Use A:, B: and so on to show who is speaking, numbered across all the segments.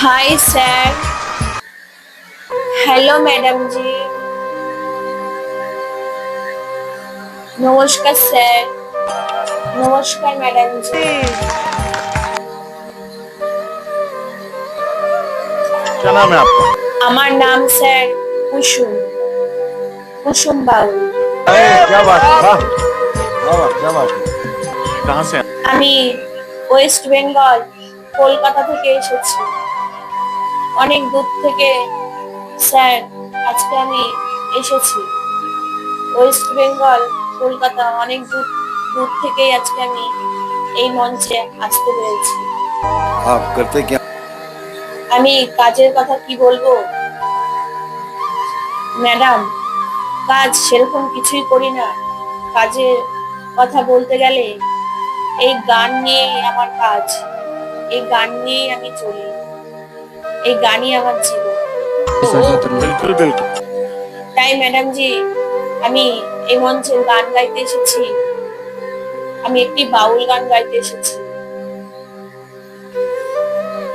A: High sir hello madam জি নমস্কার sir নমস্কার ম্যাডাম জি
B: क्या नाम है आपका
A: আমার নাম স্যার কুসুম কুসুম বাবু
B: अरे क्या बात है वाह वाह वाह, क्या बात है कहाँ से हैं?
A: আমি ওয়েস্ট বেঙ্গল কলকাতা থেকে এসেছি অনেক দূর থেকে স্যার আজকে আমি এসেছি ওয়েস্ট বেঙ্গল কলকাতা অনেক দূর দূর থেকেই আজকে আমি এই মঞ্চে আসতে পেরেছি। আমি কাজের কথা কি বলব? ম্যাডাম কাজ সেরকম কিছুই করি না। কাজের কথা বলতে গেলে এই গান নিয়ে আমার কাজ। এই গান নিয়েই আমি চলি। এই গানই আমার জীবন। তাই ম্যাডাম জি আমি এই মঞ্চে গান গাইতে এসেছি। আমি একটি বাউল গান গাইতে এসেছি।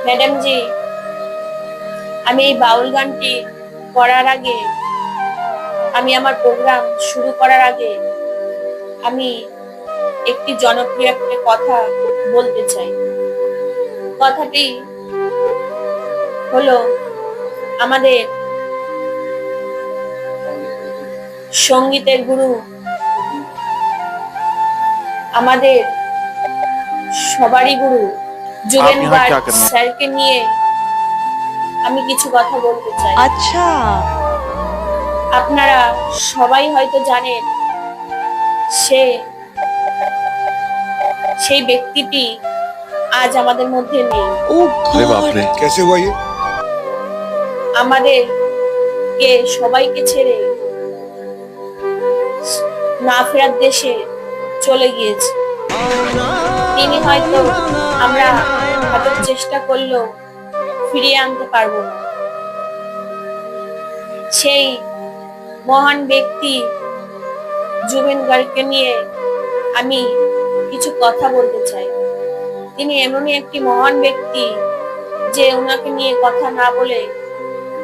A: ম্যাডাম জি আমি এই বাউল গানটি করার আগে, আমি আমার প্রোগ্রাম শুরু করার আগে, আমি একটি জনপ্রিয় একটা কথা বলতে চাই। কথাটি হলো, আমাদের সঙ্গীতের গুরু। আমাদের সবারই গুরু।
B: যোগেন গার্ড
A: স্যারকে নিয়ে আমি কিছু কথা বলতে চাই।
C: আচ্ছা।
A: আপনারা সবাই হয়তো জানেন সে সেই ব্যক্তিটি আজ আমাদের মধ্যে নেই।
D: ও
A: আমাদের কে সবাইকে ছেড়ে না ফেরার দেশে চলে গিয়েছে। তিনি হয়তো আমরা হাতের চেষ্টা করলেও ফিরিয়ে আনতে পারব না। সেই মহান ব্যক্তি জুবেন গার্গকে নিয়ে আমি কিছু কথা বলতে চাই। তিনি এমনই একটি মহান ব্যক্তি যে ওনাকে নিয়ে কথা না বলে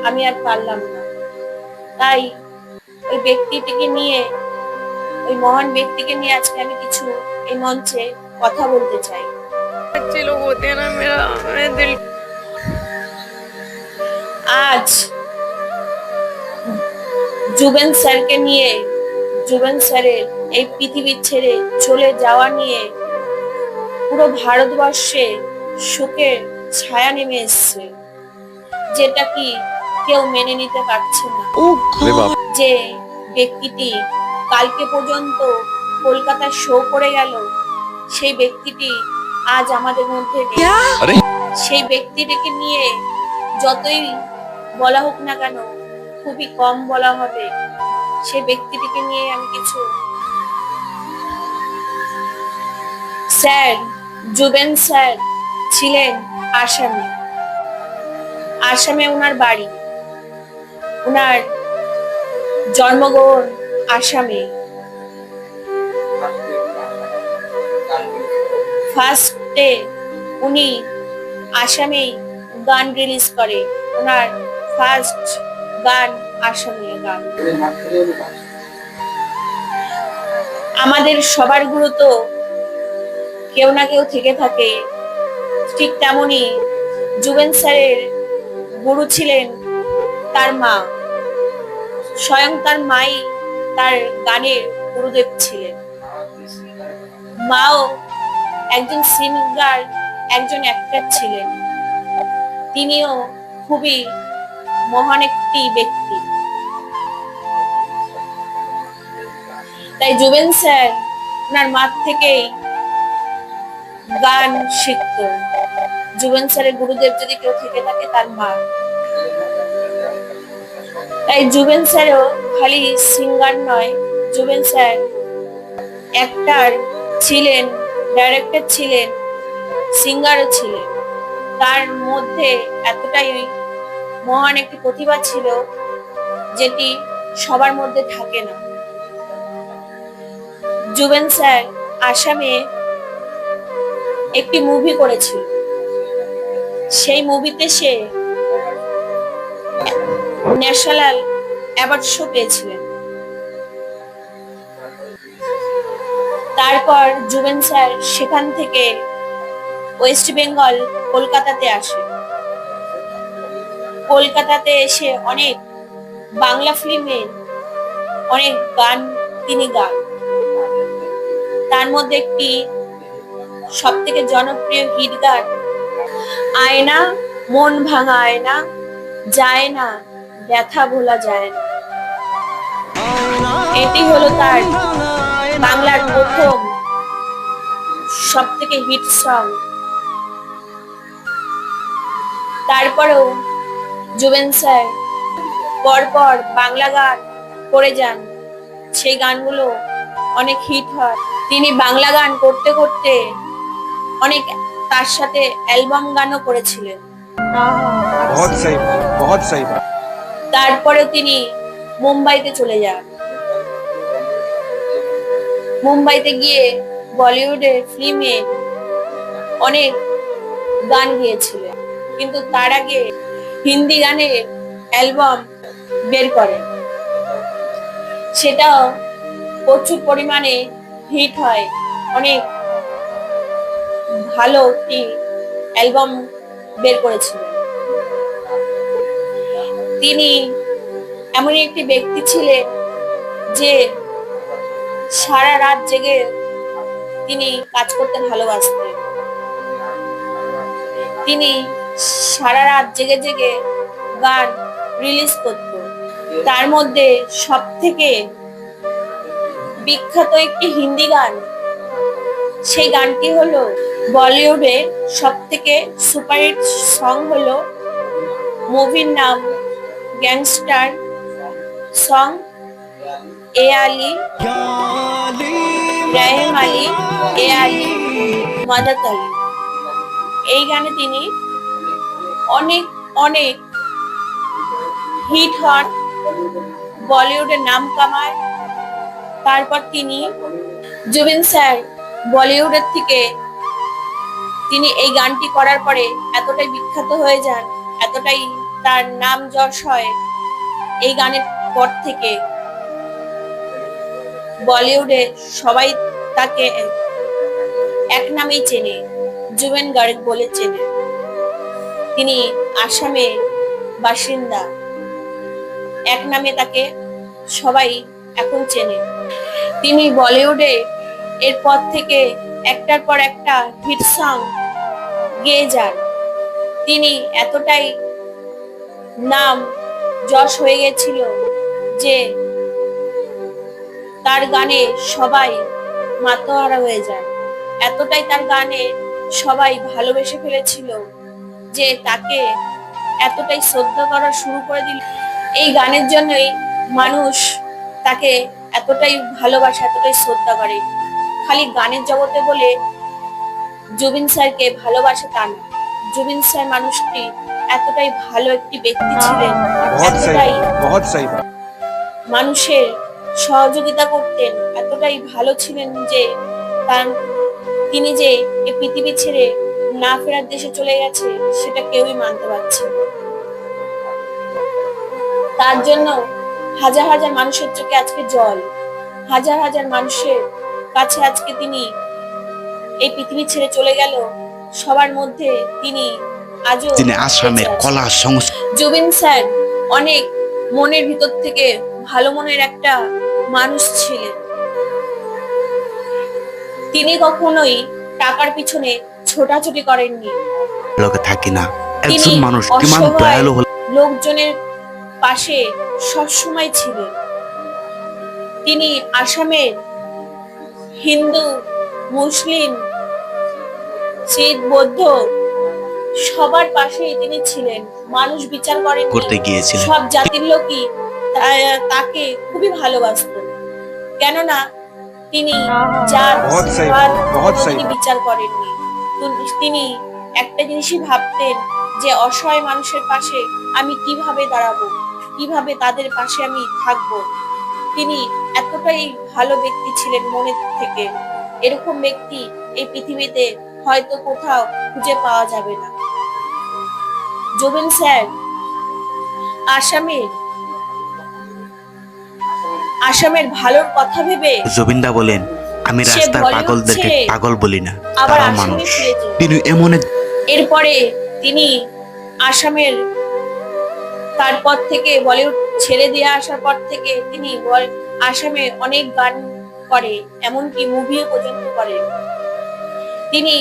A: আমি আর পারলাম না। তাই ওই ব্যক্তিটিকে নিয়ে ওই মহান ব্যক্তিকে নিয়ে আজকে আমি কিছু এই মঞ্চে কথা বলতে চাই
C: अच्छे लोग होते हैं ना मेरा मेरा दिल
A: আজ জুবেন স্যারকে নিয়ে জুবেন স্যারের এই পৃথিবী ছেড়ে চলে যাওয়া নিয়ে পুরো ভারতবর্ষে শোকের ছায়া নেমে এসছে যেটা কি কেউ মেনে নিতে পারছে না
C: ओ
D: अरे बाप
C: गॉड
A: যে ব্যক্তিটি কালকে পর্যন্ত কলকাতায় শো করে গেল সেই ব্যক্তিটি আজ আমাদের মধ্যে সেই ব্যক্তিটিকে নিয়ে যতই বলা হোক না কেন খুবই কম বলা হবে। সেই ব্যক্তিটিকে নিয়ে আমি কিছু স্যার জুবেন স্যার ছিলেন আসামে। আসামে ওনার বাড়ি। ওনার জন্মগ্রহণ আসামে। ফার্স্টে উনি আসামেই গান রিলিজ করে। ওনার ফার্স্ট গান আসামে গান। আমাদের সবার গুরু তো কেউ না কেউ থেকে থাকে। ঠিক তেমনি জুবেন স্যারের গুরু ছিলেন তার মা। স্বয়ং তার মাই তার গানের গুরুদেব ছিলেন। মাও একজন সিঙ্গার, একজন অ্যাক্টর ছিলেন। তিনিও খুবই মহান একটি ব্যক্তি। তাই জুবেন স্যার ওনার মাঠ থেকেই গান শিখত জুবেন স্যারের গুরুদেব যদি কেউ থেকে থাকে তার মা। তাই জুবেন স্যারও খালি সিঙ্গার নয়। জুবেন স্যার অ্যাক্টার ছিলেন ডাইরেক্টর ছিলেন সিঙ্গারও ছিলেন। তার মধ্যে এতটাই মহান একটি প্রতিভা ছিল যেটি সবার মধ্যে থাকে না। জুবেন স্যার আসামে একটি মুভি করেছিল। সেই মুভিতে সে ন্যাশনাল অ্যাওয়ার্ড শো পেয়েছিলেন। তারপর জুবেন স্যার সেখান থেকে ওয়েস্ট বেঙ্গল, কলকাতাতে আসে। কলকাতাতে এসে অনেক বাংলা ফিল্মে অনেক গান তিনি গান। তার মধ্যে একটি সব থেকে জনপ্রিয় হিট গান, আয়না, মন ভাঙা আয়না, যায় না। ব্যথা ভোলা যায় না। এটি হলো তার বাংলার প্রথম সব থেকে হিট সং তারপরেও জুবেন স্যার পরপর বাংলা গান করে যান। সেই গানগুলো অনেক হিট হয়। তিনি বাংলা গান করতে করতে অনেক তার সাথে অ্যালবাম গানও করেছিলেন।
B: বহুত সহি বহুত সহি
A: তারপরে তিনি মুম্বাইতে চলে যান। মুম্বাইতে গিয়ে বলিউডের ফিল্মে অনেক গান গিয়েছিলেন। কিন্তু তার আগে হিন্দি গানের অ্যালবাম বের করেন। সেটাও প্রচুর পরিমাণে হিট হয়। অনেক ভালো একটি অ্যালবাম বের করেছিলেন তিনি এমন একটি ব্যক্তি ছিলেন যে সারা রাত জেগে তিনি কাজ করতে ভালোবাসতেন। তিনি সারা রাত জেগে জেগে গান রিলিজ করত তার মধ্যে সব থেকে বিখ্যাত একটি হিন্দি গান, সেই গানটি হলো বলিউডে সব থেকে সুপারহিট সং হলো মুভির নাম গ্যাংস্টার সং এ আলী রাহেম আলী, এ আলী, মাদাত আলী। এই গানে তিনি অনেক অনেক হিট হন। বলিউডের নাম কামায়। তারপর তিনি জুবিন স্যার বলিউডের থেকে তিনি এই গানটি করার পরে এতটাই বিখ্যাত হয়ে যান, এতটাই তার নাম যশ হয়। এই গানের পর থেকে বলিউডে সবাই তাকে এক নামেই চেনে, জুবেন গার্গ বলে চেনে। তিনি আসামে বাসিন্দা। এক নামে তাকে সবাই এখন চেনে। তিনি বলিউডে এরপর থেকে একটার পর একটা হিট সং গেয়ে যান। তিনি এতটাই নাম যশ হয়ে গেছিল যে তার গানে সবাই মাতোহারা হয়ে যায়। এতটাই তার গানে সবাই ভালোবেসে ফেলেছিল যে তাকে এতটাই শ্রদ্ধা করা শুরু করে দিল। এই গানের জন্যই মানুষ তাকে এতটাই ভালোবাসে, এতটাই শ্রদ্ধা করে। খালি গানের জগতে বলে জুবিন স্যারকে ভালোবাসে তা না। জুবিন স্যার মানুষটি এতটাই ভালো একটি ব্যক্তি
B: হ্যাঁ, ছিলেন
A: মানুষের সহযোগিতা করতেন এতটাই ভালো ছিলেন যে তার তিনি যে এ পৃথিবী ছেড়ে না ফেরার দেশে চলে গেছে সেটা কেউই মানতে পারছে তার জন্য হাজার হাজার মানুষের চোখে আজকে জল হাজার হাজার মানুষের কাছে আজকে তিনি এই পৃথিবী ছেড়ে চলে গেল সবার মধ্যে তিনি
E: তিনি আসামের কলা সংস্কৃতি
A: জুবিন স্যার অনেক মনের ভিতর থেকে ভালো মনের একটা মানুষ ছিলেন। তিনি কখনোই টাকার পিছনে ছোটাছুটি করেননি।
E: লোকে থাকি না। একজন মানুষ কিমান দয়ালু হলে
A: লোকজনের পাশে সবসময় ছিলেন। তিনি আসামের হিন্দু মুসলিম শিখ বৌদ্ধ সবার পাশেই তিনি ছিলেন। মানুষ বিচার করেন
E: করতে গিয়েছিলেন।
A: সব জাতির লোকই তাকে খুবই ভালোবাসতো। কেননা তিনি যার বিচার করেননি। তিনি একটা জিনিসই ভাবতেন যে অসহায় মানুষের পাশে আমি কীভাবে দাঁড়াবো? কীভাবে তাদের পাশে আমি থাকব? তিনি এতটাই ভালো ব্যক্তি ছিলেন মনের থেকে। এরকম ব্যক্তি এই পৃথিবীতে হয়তো কোথাও খুঁজে পাওয়া যাবে না। জোবেন স্যার আসামের আসামের ভালোর কথা ভেবে
E: জবিনদা বলেন আমি রাস্তার পাগলদেরকে পাগল বলি না
A: আসামে
E: মানুষ। তিনি এমন
A: এরপরে তিনি আসামের তারপর থেকে বলিউড ছেড়ে দিয়ে আসার পর থেকে তিনি আসামে অনেক গান করে এমনকি মুভিও পর্যন্ত করে। তিনি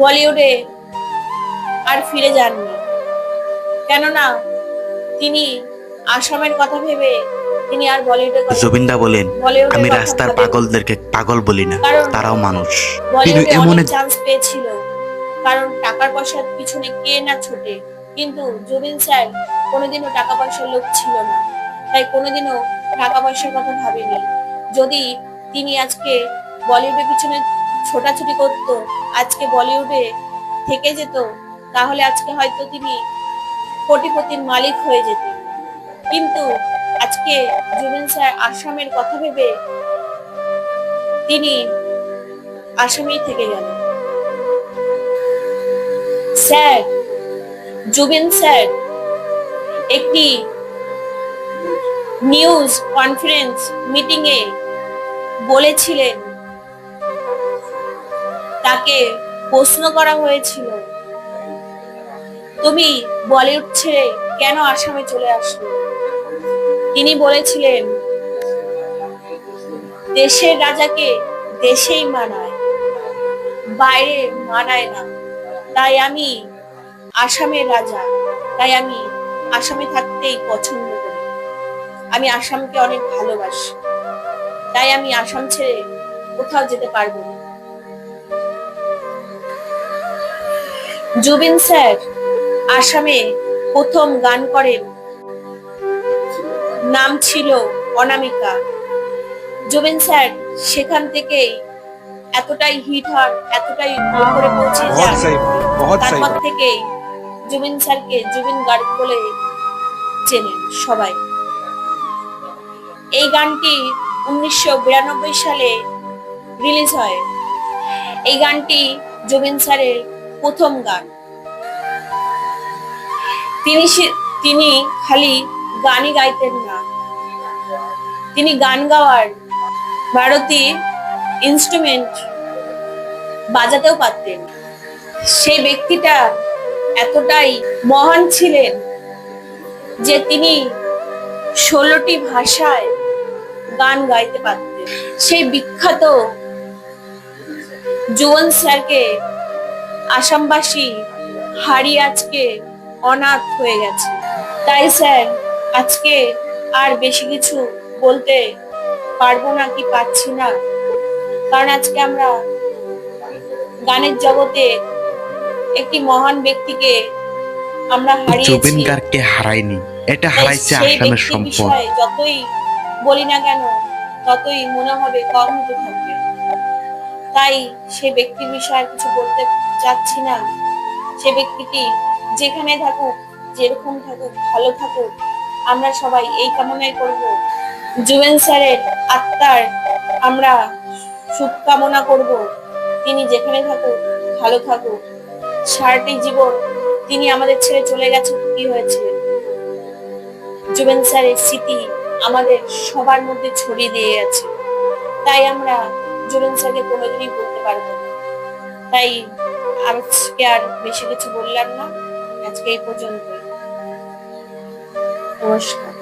A: বলিউডে আর ফিরে যাননি। কেননা তিনি আসামের কথা ভেবে তিনি আর বলিউডের কথা
E: বলেন আমি রাস্তার পাগলদেরকে পাগল বলি না
A: কারণ
E: তারাও মানুষ। তিনি এমন
A: চান্স পেয়েছিল কারণ টাকার পয়সার পিছনে কে না ছোটে। কিন্তু জুবিন স্যার কোনোদিনও টাকা পয়সার লোক ছিল না তাই কোনোদিনও টাকা পয়সার কথা ভাবেনি যদি তিনি আজকে বলিউডের পিছনে ছোটাছুটি করতো, আজকে বলিউডে থেকে যেত, তাহলে আজকে হয়তো তিনি কোটিপতির মালিক হয়ে যেত কিন্তু আজকে জুবিন স্যার আসামের কথা ভেবে তিনি আসামেই থেকে গেল স্যার, জুবিন স্যার, একটি নিউজ কনফারেন্স মিটিংয়ে বলেছিলেন তাকে প্রশ্ন করা হয়েছিল। তুমি বলিউড ছেড়ে কেন আসামে চলে আসলে? তিনি বলেছিলেন, দেশের রাজাকে দেশেই মানায়, বাইরে মানায় না। তাই আমি আসামের রাজা, তাই আমি আসামে থাকতেই পছন্দ করি। আমি আসামকে অনেক ভালোবাসি। তাই আমি আসাম ছেড়ে কোথাও যেতে পারব না। জুবিন স্যার আসামে প্রথম গান করেন। নাম ছিল অনামিকা। জুবিন স্যার সেখান থেকেই এতটাই হিট হন এতটাই ইয়ে উপরে পৌঁছে তারপর থেকেই জুবিন স্যারকে জুবিন গার্গ বলে চেনে সবাই। এই গানটি উনিশশো বিরানব্বই সালে রিলিজ হয়। এই গানটি জুবিন স্যারের প্রথম গান। তিনি তিনি খালি গানই গাইতেন না। তিনি গান গাওয়ার ভারতী ইনস্ট্রুমেন্ট বাজাতেও পারতেন। সেই ব্যক্তিটা এতটাই মহান ছিলেন যে তিনি ষোলোটি ভাষায় গান গাইতে পারতেন। সেই বিখ্যাত জুবন স্যারকে আসামবাসী হারিয়ে আজকে অনাথ হয়ে গেছে। তাই স্যার আজকে আর বেশি কিছু বলতে পারব না কি পাচ্ছি না। কারণ আজকে আমরা গানের জগতে একটি মহান ব্যক্তিকে আমরা হারিয়েছি।
E: জুবিন গার্গকে হারায়নি এটা হারাইছে আসামের সম্পদ।
A: বিষয়ে যতই বলি না কেন ততই মনে হবে কম হতে থাকবে তাই সে ব্যক্তির বিষয়ে আর কিছু বলতে চাচ্ছি না। সে ব্যক্তিটি যেখানে থাকুক, যেরকম থাকুক, ভালো থাকুক, আমরা সবাই এই কামনাই করব। জুবেন স্যারের আত্মার আমরা সুখ কামনা করব। তিনি যেখানে থাকুক, ভালো থাকুক। সারাটি জীবন তিনি আমাদের ছেড়ে চলে গেছে কি হয়েছে। জুবেন স্যারের স্মৃতি আমাদের সবার মধ্যে ছড়িয়ে দিয়ে গেছে তাই আমরা জুবেন স্যারকে কোনোদিনই বলতে পারব না। তাই আজকে আর বেশি কিছু বললাম না। আজকে এই পর্যন্ত নমস্কার।